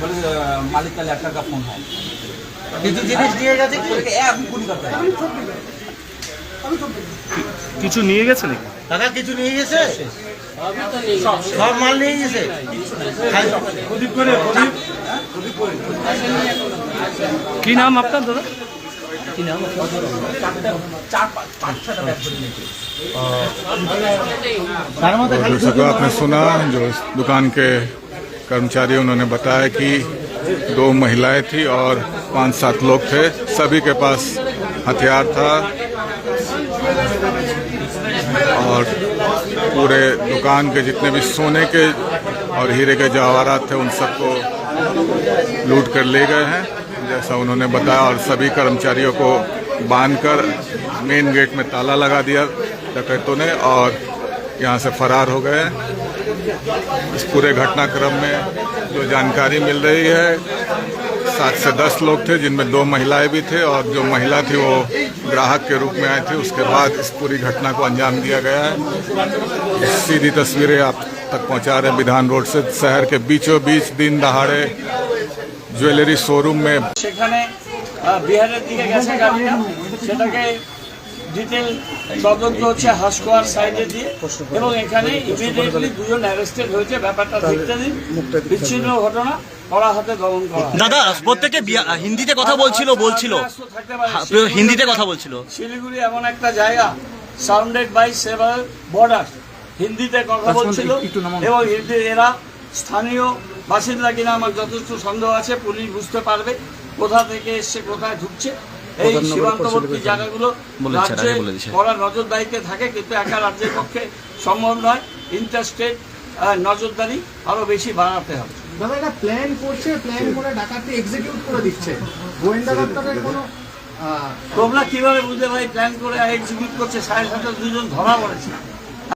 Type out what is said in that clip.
বলে আহ, মালিক का लैपटॉप का फोन है কিছু জিনিস নিয়ে গেছে কি बोले कि, "ए, আপনি গুলি करते हैं কিছু নিয়ে গেছে নাকি টাকা কিছু নিয়ে গেছে সব মাল নিয়ে গেছে খালি- কি নাম আপনার দাদা चार पाँच पाँच छः बैग भरी लेके তার মধ্যে और খালি दर्शकों आपने सुना जो इस दुकान के कर्मचारी उन्होंने बताया कि दो महिलाएँ थी और पाँच सात लोग थे। सभी के पास हथियार था और पूरे दुकान के जितने भी सोने के और हीरे के जवाहरात थे, उन सबको लूट कर ले गए हैं। जैसा उन्होंने बताया, और सभी कर्मचारियों को बांधकर मेन गेट में ताला लगा दिया डकैतों ने और यहाँ से फरार हो गए इस पूरे घटनाक्रम में जो जानकारी मिल रही है, सात से दस लोग थे, जिनमें दो महिलाएँ भी थे और जो महिला थी वो ग्राहक के रूप में आई थी। उसके बाद इस पूरी घटना को अंजाम दिया गया है। सीधी तस्वीरें आप तक पहुँचा रहे विधान रोड से। शहर के बीचों बीच दिन दहाड़े ज्वेलरी शोरूम में ডিটেল তদন্ত হচ্ছে হাসকোয়ার সাইডে দিয়ে এবং এখানে ইমিডিয়েটলি দুজন অ্যারেস্টেড হয়েছে। ব্যাপারটা দেখতে দিন। বিচ্ছিন্ন ঘটনা কড়া হাতে দমন করা দাদা প্রত্যেকে হিন্দিতে কথা বলছিল বলছিল। ব্যস্ত থাকতে পারে। হা- শিলিগুড়ি হিন্দিতে কথা বলছিল। শিলিগুড়ি এমন একটা জায়গা সাউন্ডেড বাই সেভার বর্ডার হিন্দিতে কথা বলছিল এবং এরা স্থানীয় বাসিন্দা কিনা আমার যথেষ্ট সন্দেহ আছে পুলিশ বুঝতে পারবে। কোথা থেকে এসছে কোথায় ঢুকছে। এই সীমান্তবর্তী জায়গাগুলো রাজ্যে। কড়া নজরদারিতে থাকে কিন্তু একা রাজ্যের পক্ষে সম্ভব নয়। ইন্টারস্টেট নজরদারি আরও বেশি বাড়াতে হবে। দাদা এটা প্ল্যান করছে প্ল্যান করে ডাকাতি এক্সিকিউট করে দিচ্ছে। গোয়েন্দা দপ্তরের কোনো তোমরা কীভাবে বুঝতে ভাই প্ল্যান করে এক্সিকিউট করছে? সাড়ে সাতটা দুজন ধরা পড়েছে।